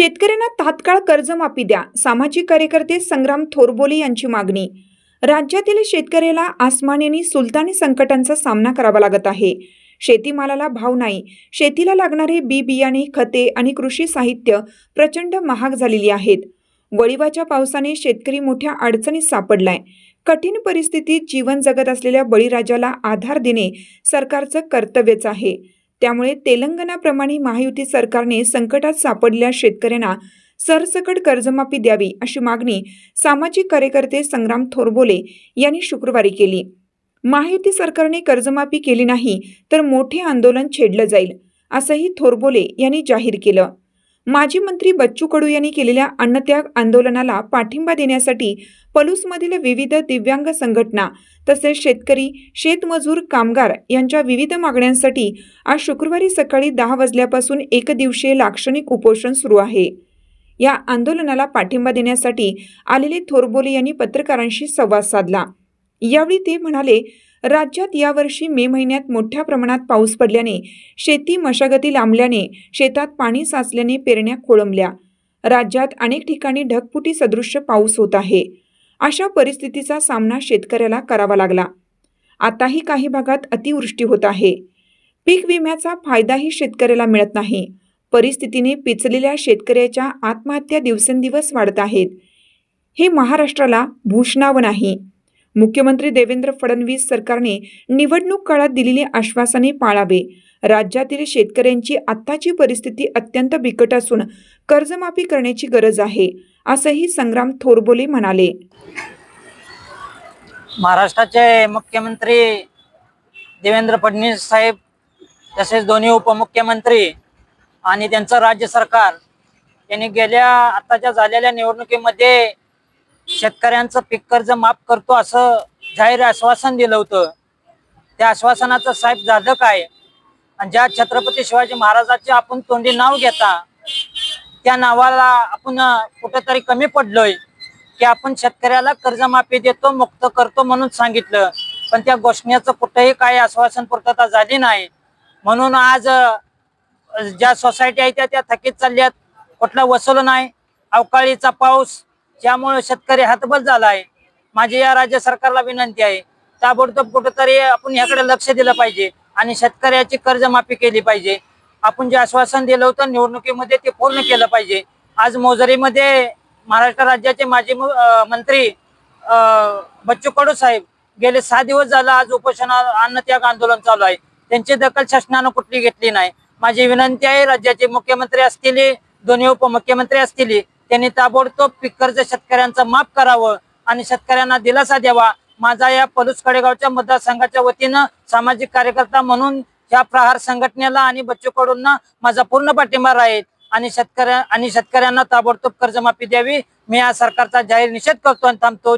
शेतकऱ्यांना तात्काळ कर्जमाफी द्या. सामाजिक कार्यकर्ते संग्राम थोरबोले यांची मागणी. राज्यातील शेतकऱ्याला आसमानी आणि सुलतानी संकटांचा सामना करावा लागत आहे. शेतीमालाला भाव नाही. शेतीला लागणारे बी बियाणे खते आणि कृषी साहित्य प्रचंड महाग झालेली आहेत. वळिवाच्या पावसाने शेतकरी मोठ्या अडचणीत सापडलाय. कठीण परिस्थितीत जीवन जगत असलेल्या बळीराजाला आधार देणे सरकारचं कर्तव्यच आहे. त्यामुळे तेलंगणाप्रमाणे महायुती सरकारने संकटात सापडलेल्या शेतकऱ्यांना सरसकट कर्जमाफी द्यावी अशी मागणी सामाजिक कार्यकर्ते संग्राम थोरबोले यांनी शुक्रवारी केली. महायुती सरकारने कर्जमाफी केली नाही तर मोठे आंदोलन छेडलं जाईल असंही थोरबोले यांनी जाहीर केलं. माजी मंत्री बच्चू कडू यांनी केलेल्या अन्नत्याग आंदोलनाला पाठिंबा देण्यासाठी पलूसमधील विविध दिव्यांग संघटना तसेच शेतकरी शेतमजूर कामगार यांच्या विविध मागण्यांसाठी आज शुक्रवारी सकाळी दहा वाजल्यापासून एकदिवसीय लाक्षणिक उपोषण सुरू आहे. या आंदोलनाला पाठिंबा देण्यासाठी आलेले थोरबोले यांनी पत्रकारांशी संवाद साधला. यावेळी ते म्हणाले राज्यात यावर्षी मे महिन्यात मोठ्या प्रमाणात पाऊस पडल्याने शेती मशागती लांबल्याने शेतात पाणी साचल्याने पेरण्या खोळंबल्या. राज्यात अनेक ठिकाणी ढगफुटी सदृश्य पाऊस होत आहे. अशा परिस्थितीचा सामना शेतकऱ्याला करावा लागला. आताही काही भागात अतिवृष्टी होत आहे. पीक विम्याचा फायदाही शेतकऱ्याला मिळत नाही. परिस्थितीने पिचलेल्या शेतकऱ्याच्या आत्महत्या दिवसेंदिवस वाढत आहेत. हे महाराष्ट्राला भूषणावं नाही. मुख्यमंत्री देवेंद्र फडणवीस सरकारने निवडणूक काळात दिलेली आश्वासने पाळावे. राज्यातील शेतकऱ्यांची आत्ताची परिस्थिती अत्यंत बिकट असून कर्जमाफी करण्याची गरज आहे असंही संग्राम थोरबोले म्हणाले. महाराष्ट्राचे मुख्यमंत्री देवेंद्र फडणवीस साहेब तसेच दोन्ही उपमुख्यमंत्री आणि त्यांचं राज्य सरकार यांनी गेल्या आताच्या झालेल्या निवडणुकीमध्ये शेतकऱ्यांचं पीक कर्ज माफ करतो असं जाहीर आश्वासन दिलं होतं. त्या आश्वासनाचं साहेब झालं काय आणि ज्या छत्रपती शिवाजी महाराजाचे आपण तोंडी नाव घेता त्या नावाला आपण कुठेतरी कमी पडलोय. की आपण शेतकऱ्याला कर्जमाफी देतो मुक्त करतो म्हणून सांगितलं. पण त्या घोषणेचं कुठेही काही आश्वासन पूर्तता झाली नाही. म्हणून आज ज्या सोसायटी आहेत त्या त्या थकीत चालल्यात. कुठला वसूल नाही. अवकाळीचा पाऊस ज्यामुळे शेतकरी हातबल झाला आहे माझी या राज्य सरकारला विनंती आहे. ताबडतोब कुठंतरी आपण याकडे लक्ष दिलं पाहिजे आणि शेतकऱ्याची कर्जमाफी केली पाहिजे. आपण जे आश्वासन दिलं होतं निवडणुकीमध्ये ते पूर्ण केलं पाहिजे. आज मोजरीमध्ये महाराष्ट्र राज्याचे माजी मंत्री अं, बच्चू कडू साहेब गेले सहा दिवस झाला आज उपोषण अन्नत्याग आंदोलन चालू आहे. त्यांची दखल शासनानं कुठली घेतली नाही. माझी विनंती आहे राज्याचे मुख्यमंत्री असतील दोन्ही उपमुख्यमंत्री असतील त्यांनी ताबडतोब कर्ज शेतकऱ्यांचं माफ करावं आणि शेतकऱ्यांना दिलासा द्यावा. माझा या पलूस कडेगावच्या मतदारसंघाच्या वतीनं सामाजिक कार्यकर्ता म्हणून या प्रहार संघटनेला आणि बच्चू कडूंना माझा पूर्ण पाठिंबा राहील आणि शेतकऱ्या आणि शेतकऱ्यांना ताबडतोब कर्जमाफी द्यावी. मी या सरकारचा जाहीर निषेध करतो आणि थांबतो.